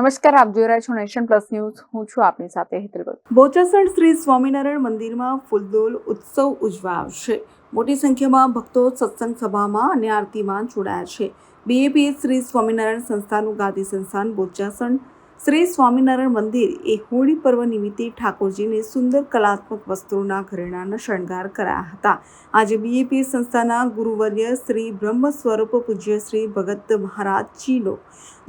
નમસ્કાર, આપ જોઈ રહ્યા છો નેશન પ્લસ ન્યૂઝ. હું છું આપની સાથે હેતલ ભગત બોચાસણ શ્રી સ્વામિનારાયણ મંદિરમાં ફૂલદોલ ઉત્સવ ઉજવાશે મોટી સંખ્યામાં ભક્તો સત્સંગ સભામાં અને આરતીમાં જોડાયા છે. બીએપીએ શ્રી સ્વામિનારાયણ સંસ્થાનું ગાદી સંસ્થાન બોચાસણ શ્રી સ્વામિનારાયણ મંદિર એ હોળી પર્વ નિમિત્તે ઠાકોરજીને સુંદર કલાત્મક વસ્તુઓના ઘરેણાના શણગાર કરાયા હતા. આજે બીએપી સંસ્થાના ગુરુવર્ય શ્રી બ્રહ્મ સ્વરૂપ પૂજ્ય શ્રી ભગત મહારાજજીનો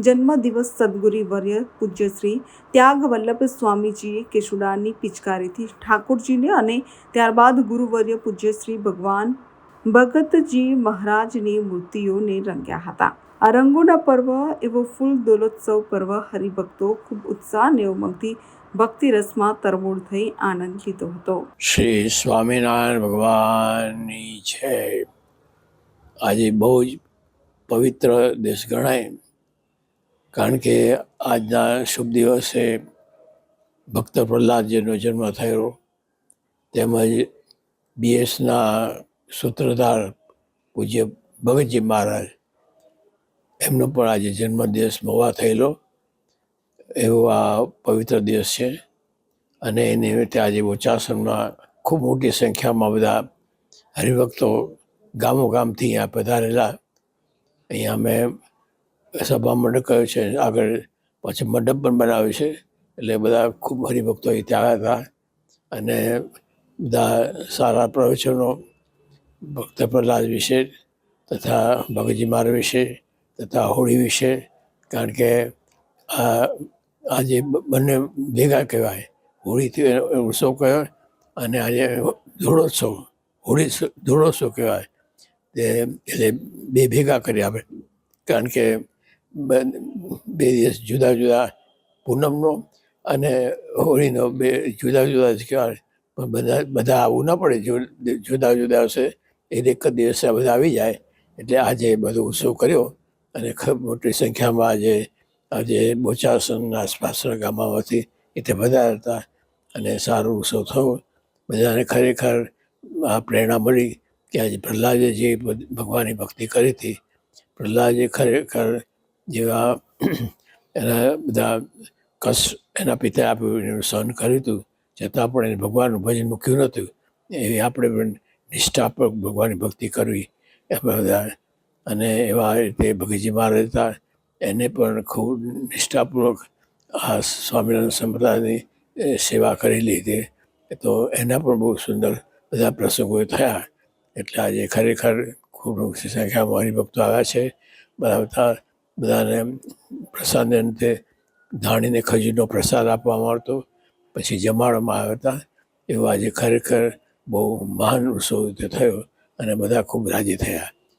જન્મદિવસ સદગુરુવર્ય પૂજ્ય શ્રી ત્યાગવલ્લભ સ્વામીજીએ કેશુડાની પિચકારીથી ઠાકોરજીને અને ત્યારબાદ ગુરુવર્ય પૂજ્ય શ્રી ભગવાન ભગતજી મહારાજની મૂર્તિઓને રંગ્યા હતા. આ રંગોના પર્વ એવો ફૂલ દોલોત્સવ પર્વ હરિભક્તો ખૂબ ઉત્સાહ અને ઉમંગથી ભક્તિ રસમાં તરબોળ થઈ આનંદ લીધો હતો. શ્રી સ્વામિનારાયણ ભગવાનની છે. આજે બહુ જ પવિત્ર દેશ ગણાય. કારણ કે આજના શુભ દિવસે ભક્ત પ્રહલાદજીનો જન્મ થયો. તેમજ બીએસના સૂત્રધાર પૂજ્ય ભગતજી મહારાજ એમનો પણ આજે જન્મદિવસ મવા થયેલો. એવો આ પવિત્ર દિવસ છે. અને એ નિમિત્તે આજે બોચાસણમાં ખૂબ મોટી સંખ્યામાં બધા હરિભક્તો ગામો ગામથી અહીંયા પધારેલા. અહીંયા અમે સભા મંડપ કર્યો છે. આગળ પછી મંડપ પણ બનાવ્યો છે. એટલે બધા ખૂબ હરિભક્તો અહીં ત્યાં હતા. અને બધા સારા પ્રવચનો ભક્ત પ્રહલાદ વિશે તથા ભગતજી માર વિશે તથા હોળી વિશે, કારણ કે, આ, આજે બંને ભેગા કહેવાય. હોળીથી ઉત્સવ કહેવાય અને આજે ધૂળોત્સવ, હોળી ધોળોત્સવ કહેવાય. તે, એટલે બે ભેગા કરી આપણે. કારણ કે, બ- બે દિવસ જુદા જુદા પૂનમનો અને હોળીનો બે જુદા જુદા જ કહેવાય. પણ બધા બધા આવવું ના પડે. જુદા જુદા હશે, એ એક જ દિવસે બધા આવી જાય. એટલે આજે બધો ઉત્સવ કર્યો. અને ખૂબ મોટી સંખ્યામાં આજે આજે બોચાસનના આસપાસના ગામમાંથી એ બધા હતા અને સારો ઉત્સવ થયો. બધાને ખરેખર આ પ્રેરણા મળી કે આજે પ્રહલાદે જે ભગવાનની ભક્તિ કરી હતી, પ્રહલાદે ખરેખર જેવા એના બધા કસ એના પિતાએ આપ્યું એનું સહન કર્યું હતું. છતાં પણ એને ભગવાનનું ભજન મૂક્યું નહોતું. એવી આપણે પણ નિષ્ઠાપૂર્વક ભગવાનની ભક્તિ કરવી. એ બધા અને એવા રીતે બગીચીમાં રહેતા, એને પણ ખૂબ નિષ્ઠાપૂર્વક આ સ્વામિનારાયણ સંપ્રદાયની સેવા કરેલી હતી તો એના પણ બહુ સુંદર બધા પ્રસંગો થયા. એટલે આજે ખરેખર ખૂબ મોટી સંખ્યામાં હરિભક્તો આવ્યા છે. બધા બધા બધાને પ્રસાદને અંતે ધાણીને ખજૂરનો પ્રસાદ આપવામાં આવતો, પછી જમાડવામાં આવ્યા હતા. એવો આજે ખરેખર બહુ મહાન ઉત્સવ થયો અને બધા ખૂબ રાજી થયા.